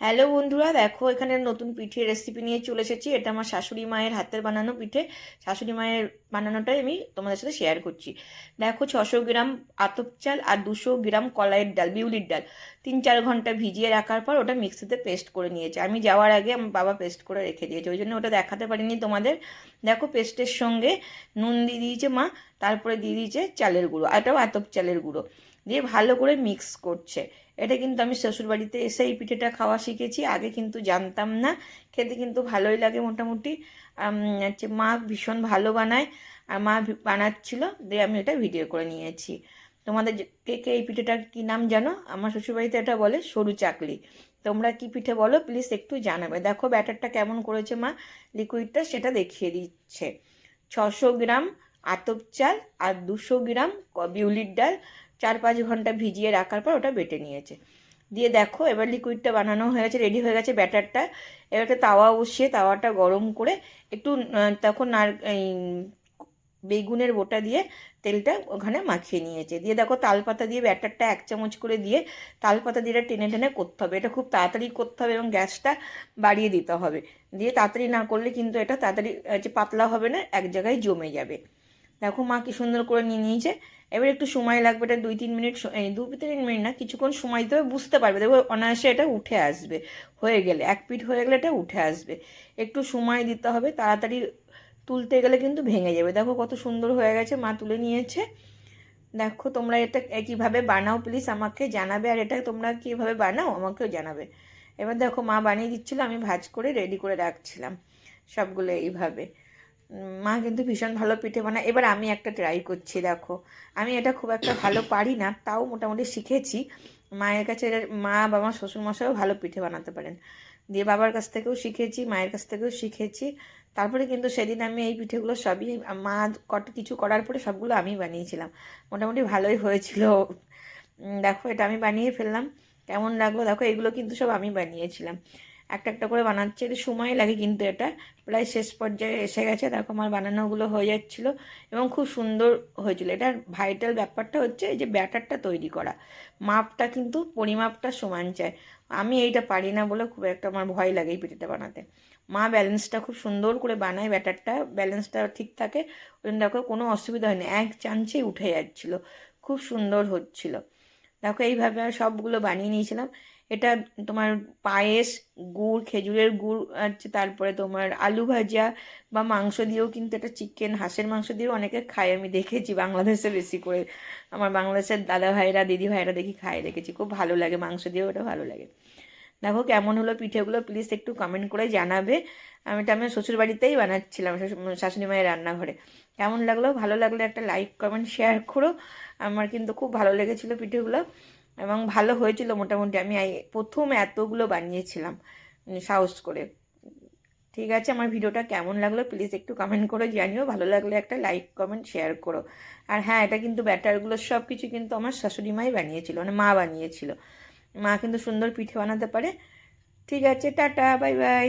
Hello বন্ধুরা, দেখো এখানে নতুন পিঠে রেসিপি নিয়ে চলে এসেছি। এটা আমার শাশুড়ি মায়ের হাতের বানানো পিঠে। শাশুড়ি মায়ের বানানোটাই আমি তোমাদের সাথে শেয়ার করছি। দেখো ছশো গ্রাম আতপ চাল আর দুশো গ্রাম কলাইয়ের ডাল, বিউলির ডাল। তিন চার ঘণ্টা ভিজিয়ে রাখার পর ওটা মিক্সিতে পেস্ট করে নিয়েছে। আমি যাওয়ার আগে আমার বাবা পেস্ট করে রেখে দিয়েছে, ওই জন্য ওটা দেখাতে পারিনি তোমাদের। দেখো পেস্টের সঙ্গে নুন দিয়ে দিয়েছে মা, তারপরে দিয়ে দিয়েছে চালের গুঁড়ো আর এটাও আতপ চালের গুঁড়ো। দিয়ে ভালো করে মিক্স করছে। এটা কিন্তু আমি শ্বশুরবাড়িতে এসে এই পিঠেটা খাওয়া শিখেছি, আগে কিন্তু জানতাম না। খেতে কিন্তু ভালোই লাগে মোটামুটি। হচ্ছে মা ভীষণ ভালো বানায়, আর মা বানাচ্ছিল, দিয়ে আমি এটা ভিডিও করে নিয়েছি। তোমাদের কে কে এই পিঠেটা কী নাম জানো? আমার শ্বশুরবাড়িতে এটা বলে সরু চাকলি। তোমরা কি পিঠে বলো? প্লিজ একটু জানাবে। দেখো ব্যাটারটা কেমন করেছে মা। লিকুইডটা সেটা দেখিয়ে দিচ্ছে। ছশো গ্রাম আতপ চাল আর দুশো গ্রাম বিউলির ডাল চার পাঁচ ঘণ্টা ভিজিয়ে রাখার পর ওটা বেটে নিয়েছে। দিয়ে দেখো, এবার লিকুইডটা বানানো হয়ে গেছে রেডি হয়ে গেছে ব্যাটারটা। এবার একটা তাওয়া বসিয়ে তাওয়াটা গরম করে একটু তখন নার বেগুনের বোটা দিয়ে তেলটা ওখানে মাখিয়ে নিয়েছে। দিয়ে দেখো, তালপাতা দিয়ে ব্যাটারটা এক চামচ করে দিয়ে তালপাতা দিয়ে এটা টেনে টেনে করতে হবে। এটা খুব তাড়াতাড়ি করতে হবে এবং গ্যাসটা বাড়িয়ে দিতে হবে। দিয়ে তাড়াতাড়ি না করলে কিন্তু এটা তাড়াতাড়ি যে পাতলা হবে না, এক জায়গায় জমে যাবে। দেখো মা কি সুন্দর করে নিয়ে নিয়েছে। এবার একটু সময় লাগবে, এটা দুই তিন মিনিট দু তিন মিনিট না, কিছুক্ষণ সময় দিতে হবে, বুঝতে পারবে। দেখো অনায়াসে এটা উঠে আসবে, হয়ে গেলে, এক পিঠ হয়ে গেলে এটা উঠে আসবে। একটু সময় দিতে হবে, তাড়াতাড়ি তুলতে গেলে কিন্তু ভেঙে যাবে। দেখো কত সুন্দর হয়ে গেছে, মা তুলে নিয়েছে। দেখো তোমরা এটা কীভাবে বানাও প্লিজ আমাকে জানাবে, আর এটা তোমরা কীভাবে বানাও, আমাকেও জানাবে। এবার দেখো মা বানিয়ে দিচ্ছিল, আমি ভাজ করে রেডি করে রাখছিলাম, সবগুলো এইভাবে। মা কিন্তু ভীষণ ভালো পিঠে বানায়। এবার আমি একটা ট্রাই করছি, দেখো। আমি এটা খুব একটা ভালো পারি না, তাও মোটামুটি শিখেছি। মায়ের কাছে মা বাবা, শ্বশুরমশাইও ভালো পিঠে বানাতে পারেন। দিয়ে বাবার কাছ থেকেও শিখেছি, মায়ের কাছ থেকেও শিখেছি। তারপরে কিন্তু সেদিন আমি এই পিঠেগুলো সবই, মা কত কিছু করার পরে সবগুলো আমি বানিয়েছিলাম। মোটামুটি ভালোই হয়েছিল। দেখো, এটা আমি বানিয়ে ফেললাম। কেমন লাগল? দেখো, এগুলো কিন্তু সব আমি বানিয়েছিলাম। একটা একটা করে বানাচ্ছে। একটু সময় লাগে কিন্তু এটা। প্রায় শেষ পর্যায়ে এসে গেছে। দেখো আমার বানানোগুলো হয়ে যাচ্ছিল এবং খুব সুন্দর হয়েছিল। এটার ভাইটাল ব্যাপারটা হচ্ছে এই যে ব্যাটারটা তৈরি করা। মাপটা কিন্তু পরিমাপটা সমান চায় আমি এইটা পারি না বলে খুব একটা আমার ভয় লাগে এই পিঠেটা বানাতে। মা ব্যালেন্সটা খুব সুন্দর করে বানায় ব্যাটারটা। ব্যালেন্সটা ঠিক থাকে। ওই দেখো কোনো অসুবিধা হয়নি। এক চান্সেই উঠে যাচ্ছিল। খুব সুন্দর হচ্ছিল। দেখো এইভাবে সবগুলো বানিয়ে নিয়েছিলাম। এটা তোমার পায়েস, গুড়, খেজুরের গুড়, আছে তারপরে তোমার আলু ভাজা বা মাংস দিয়েও কিন্তু এটা চিকেন হাঁসের মাংস দিয়েও অনেকে খায়। আমি দেখেছি বাংলাদেশে বেশি করে। আমার বাংলাদেশের দাদা ভাইরা, দিদি ভাইরা দেখি খায়, দেখেছি। খুব ভালো লাগে, মাংস দিয়েও ওটা ভালো লাগে। দেখো কেমন হলো পিঠেগুলো প্লিজ একটু কমেন্ট করে জানাবে। আমি এটা আমি শ্বশুর বাড়িতেই বানাচ্ছিলাম শাশুড়ি মায়ের রান্নাঘরে। কেমন লাগল? ভালো লাগলে একটা লাইক কমেন্ট শেয়ার করো। আমার কিন্তু খুব ভালো লেগেছিলো পিঠেগুলো। এবং ভালো হয়েছিল মোটামুটি। আমি প্রথম এতগুলো বানিয়েছিলাম সাহস করে। ঠিক আছে, আমার ভিডিওটা কেমন লাগল প্লিজ একটু কমেন্ট করে জানিও। ভালো লাগলে একটা লাইক কমেন্ট শেয়ার করো। আর হ্যাঁ এটা কিন্তু ব্যাটারগুলো সব কিছু কিন্তু আমার শাশুড়ি মাই বানিয়েছিল মানে মা বানিয়েছিল। মা কিন্তু সুন্দর পিঠে বানাতে পারে। ঠিক আছে, টাটা বাই বাই